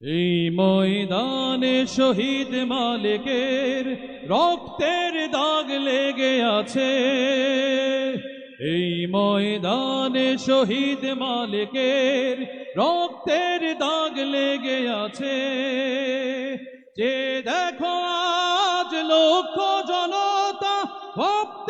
এই ময়দানে শহীদ মালিকের রক্তের দাগ লেগে আছে। এই ময়দানে শহীদ মালিকের রক্তের দাগ লেগে আছে। যে দেখো আজ লক্ষ জনতা ভক্তের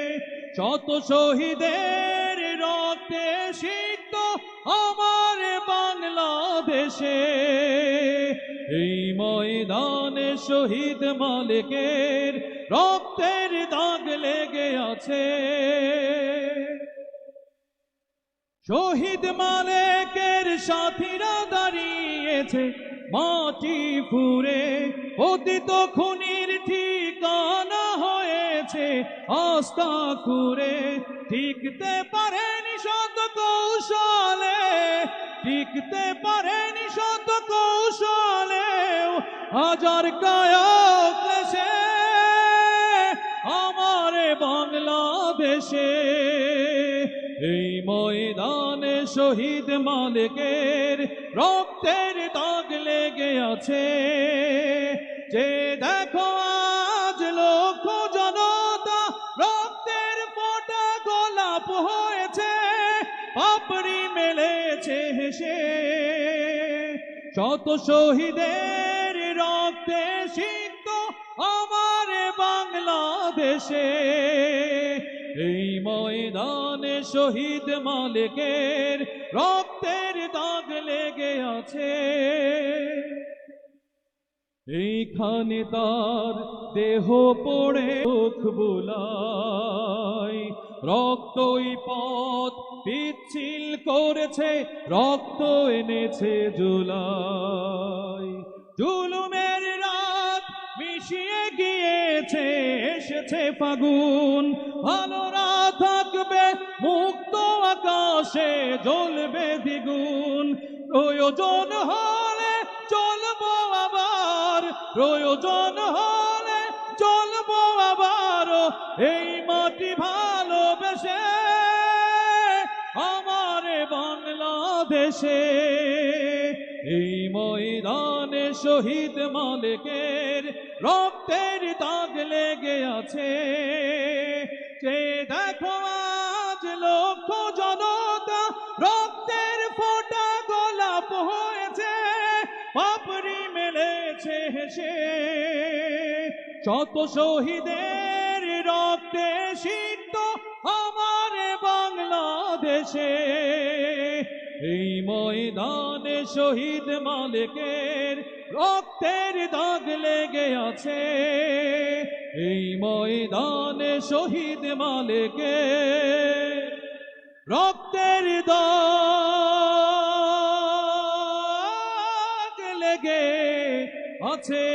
শত শহীদের রক্তে সিক্ত আমার বাংলাদেশে, এই ময়দানে শহীদ মালিকের রক্তের দাগ লেগে আছে। শহীদ মালিকের সাথীরা দাঁড়িয়েছে মাটি ফুরে অতীত খুনির ঠিকানা হয়েছে করে টিকতে পারেনি শত কৌশলে, টিকতে পারেনি শত কৌশলে হাজার কায়ক দেশে আমার বাংলাদেশে এই ময়দানে শহীদ মালিকের রক্তের দাগ লেগে আছে। যে হয়েছে পাপড়ি মেলেছে হেসে। শত শহীদের রক্তে সিক্ত আমার বাংলাদেশে, এই ময়দানে শহীদ মালিকের রক্তের দাগ লেগে আছে। এইখানে তার দেহ পড়ে চোখ বুলাই রক্তই পথ পিচ্ছিল করেছে, রক্ত এনেছে জুলাই। জুলুমের রাত মিশিয়ে গিয়েছে, এসেছে ফাগুন। ভালোরা থাকবে, মুক্ত আকাশে জ্বলবে দ্বিগুণ। প্রয়োজন হলে চলবো আবার, প্রয়োজন হলে চলবো আবার এই মাটি ভালোবেসে বাংলাদেশে এই ময়দানে শহীদ মালিকের রক্তের দাগ লেগে আছে। যে দেখো আজ লক্ষ জনতা রক্তের ফোটা গোলাপ হয়েছে, পাপড়ি মেলেছে হেসে। শত শহীদের রক্তে সিক্ত আমার বাংলাদেশে। এই ময়দানে শহীদ মালিকের রক্তের দাগ লেগে আছে। এই ময়দানে শহীদ মালিকের রক্তের দাগ লেগে আছে।